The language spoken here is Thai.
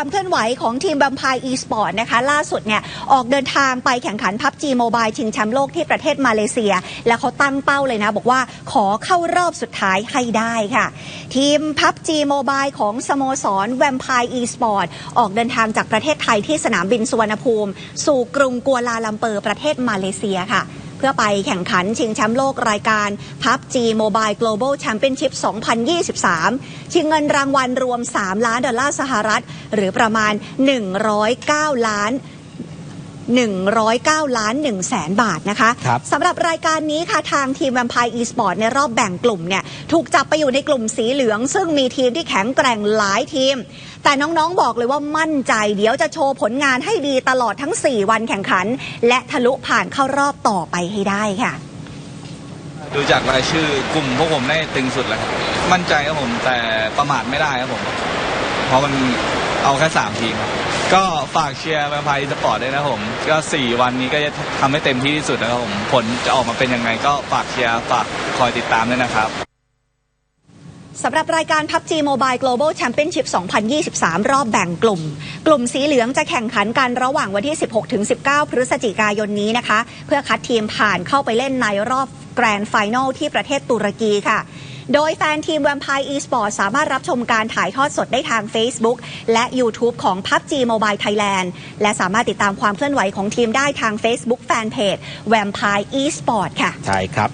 ความเคลื่อนไหวของทีมบัมพายอีสปอร์ตนะคะล่าสุดเนี่ยออกเดินทางไปแข่งขันพับจีโมบายชิงแชมป์โลกที่ประเทศมาเลเซีย แล้วเขาตั้งเป้าเลยนะ บอกว่าขอเข้ารอบสุดท้ายให้ได้ค่ะ ทีมพับจีโมบายของสโมสรแวมพายอีสปอร์ตออกเดินทางจากประเทศไทยที่สนามบินสุวรรณภูมิ สู่กรุงกัวลาลัมเปอร์ประเทศมาเลเซียค่ะ เพื่อไปแข่งขันชิงแชมป์โลกรายการ PUBG Mobile Global Championship 2023 ชิงเงินรางวัลรวม 3 ล้านดอลลาร์สหรัฐ หรือประมาณ 109 ล้าน109 ล้าน1แสนบาทนะคะครับสำหรับรายการนี้ค่ะทางทีม Vampire Esport ในรอบแบ่งกลุ่มเนี่ยถูกจับไปอยู่ในกลุ่มสีเหลือง ซึ่งมีทีมที่แข็งแกร่งหลายทีม แต่น้องๆบอกเลยว่ามั่นใจ เดี๋ยวจะโชว์ผลงานให้ดีตลอดทั้ง 4 วันแข่งขัน และทะลุผ่านเข้ารอบต่อไปให้ได้ค่ะ ดูจากรายชื่อกลุ่มพวกผมได้ตึงสุดแล้วครับมั่นใจครับผมแต่ประมาทไม่ได้ครับผม เพราะมันเอาแค่สามทีมครับก็ฝากเชียร์แวมไพร์สปอร์ตด้วยนะผม ก็ 4 วันนี้ก็จะทำให้เต็มที่ที่สุดนะครับผม ผลจะออกมาเป็นยังไงก็ฝากเชียร์ ฝากคอยติดตามด้วยนะครับ สำหรับรายการ PUBG Mobile Global Championship 2023 รอบแบ่งกลุ่ม กลุ่มสีเหลืองจะแข่งขันกันระหว่างวันที่ 16 ถึง 19 พฤศจิกายนนี้นะคะ เพื่อคัดทีมผ่านเข้าไปเล่นในรอบแกรนด์ไฟแนลที่ประเทศตุรกีค่ะโดยแฟนทีม Vampire Esport สามารถรับชมการถ่ายทอดสดได้ทาง Facebook และ YouTube ของ PUBG Mobile Thailand และสามารถติดตามความเคลื่อนไหวของทีมได้ทาง Facebook Fanpage Vampire Esport ค่ะ ใช่ครับ